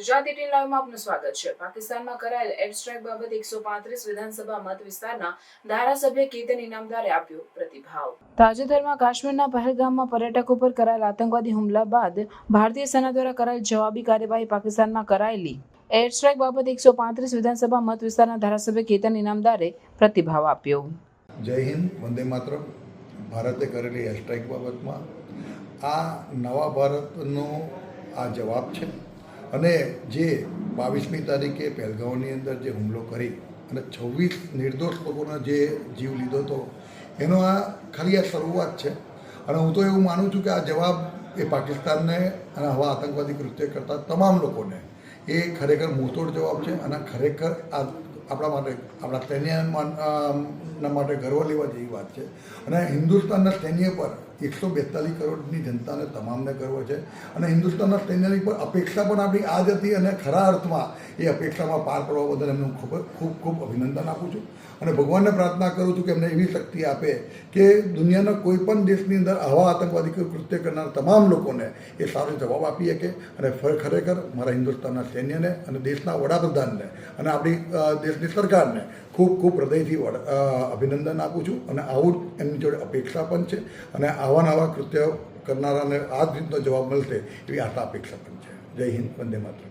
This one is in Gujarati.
ગુજરાતી ટીન લાઈવમાં આપનું સ્વાગત છે. પાકિસ્તાનમાં કરાયેલ એર બાબતે એકસો પાંત્રીસ વિધાનસભા મત વિસ્તારના ધારાસભ્ય કેતન ઇનામદારે આપ્યો પ્રતિભાવ. તાજેતરમાં કાશ્મીરના પહેલગામમાં પર્યટકો પર કરાયેલ આતંકવાદી હુમલા બાદ ભારતીય સેના દ્વારા કરાયેલ જવાબી કાર્યવાહી પાકિસ્તાનમાં કરાયેલી. એર સ્ટ્રાઇક બાબતે એકસો પાંત્રીસ વિધાનસભા મત વિસ્તારના ધારાસભ્ય કેતન ઇનામદારે પ્રતિભાવ આપ્યો. જય હિન્દ, વંદે માતરમ. ભારતે કરેલી એર બાબતમાં આ નવા ભારતનો આ જવાબ છે. અને જે બાવીસમી તારીખે પહેલગાંવની અંદર જે હુમલો કરી અને છવ્વીસ નિર્દોષ લોકોનો જે જીવ લીધો હતો, એનો આ ખાલી આ શરૂઆત છે. અને હું તો એવું માનું છું કે આ જવાબ એ પાકિસ્તાનને અને આવા આતંકવાદી કૃત્ય કરતા તમામ લોકોને એ ખરેખર મુંહતોડ જવાબ છે અને ખરેખર આ આપણા માટે, આપણા સૈન્યના માટે ગર્વ લેવા જેવી વાત છે. અને હિન્દુસ્તાનના સૈન્ય પર એકસો બેતાલીસ કરોડની જનતાને તમામને ગર્વ છે. અને હિન્દુસ્તાનના સૈન્યની પર અપેક્ષા પણ આપણી આ જ હતી અને ખરા અર્થમાં એ અપેક્ષામાં પાર પડવા બદલ એમને હું ખૂબ ખૂબ ખૂબ અભિનંદન આપું છું. અને ભગવાનને પ્રાર્થના કરું છું કે એમને એવી શક્તિ આપે કે દુનિયાના કોઈ પણ દેશની અંદર આવા આતંકવાદી કૃત્ય કરનાર તમામ લોકોને એ સારો જવાબ આપી શકે. અને ખરેખર મારા હિન્દુસ્તાનના સૈન્યને અને દેશના વડાપ્રધાનને અને આપણી દેશની સરકારને ખૂબ ખૂબ હૃદયથી અભિનંદન આપું છું અને આવું એમની જોડે અપેક્ષા પણ છે અને આવા નવા કૃત્ય કરનારાને આ જ રીતનો જવાબ મળશે એવી આશા અપેક્ષા પણ છે. જય હિન્દ, વંદે માતરમ.